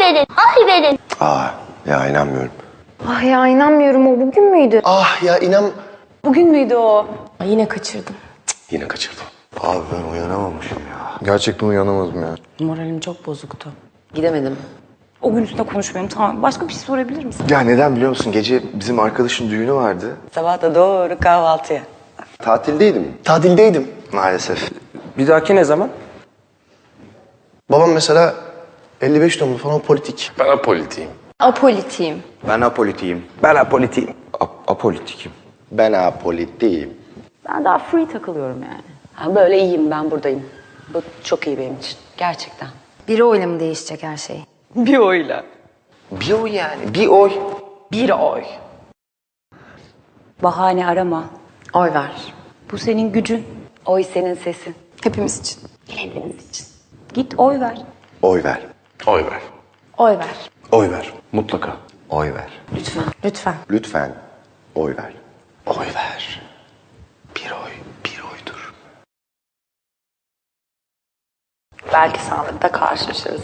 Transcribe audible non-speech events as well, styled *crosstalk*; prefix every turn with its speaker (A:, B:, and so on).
A: verin. Ay verin.
B: Aa ya inanmıyorum.
C: Ah ya inanmıyorum o bugün müydü?
B: Ah ya inan...
D: Bugün müydü o?
C: Ay, yine kaçırdım.
B: Yine kaçırdım. Abi ben uyanamamışım ya.
E: Gerçekten uyanamadım ya.
D: Moralim çok bozuktu. Gidemedim. O gün üstüne konuşmayalım. Tamam. Başka bir şey sorabilir misin?
E: Ya neden biliyor musun? Gece bizim arkadaşın düğünü vardı.
D: Sabah da doğru kahvaltıya.
B: Tatildeydim.
E: Tatildeydim. Maalesef.
F: Bir dahaki ne zaman?
B: Babam mesela 55 doğumlu falan politik.
G: Ben apolitiyim.
C: Apolitiyim.
E: Ben apolitiyim.
F: Ben apolitiyim.
E: A- apolitikim.
B: Ben apolitiyim.
D: Ben daha free takılıyorum yani. Ha, böyle iyiyim ben buradayım. Bu çok iyi benim için. Gerçekten.
C: Bir oyla mı değişecek her şey? *laughs*
D: Bir oyla.
E: Bir oy yani. Bir oy.
D: Bir oy. Bahane arama.
C: Oy ver.
D: Bu senin gücün. Oy senin sesin.
C: Hepimiz için.
D: Hepimiz için. Git oy ver.
B: Oy ver.
G: Oy ver.
C: Oy ver.
B: Oy ver.
G: Mutlaka.
B: Oy ver.
C: Lütfen. Lütfen.
B: Lütfen oy ver.
E: Oy ver. Bir oy. Bir oydur.
D: Belki sandıkta karşılaşırız.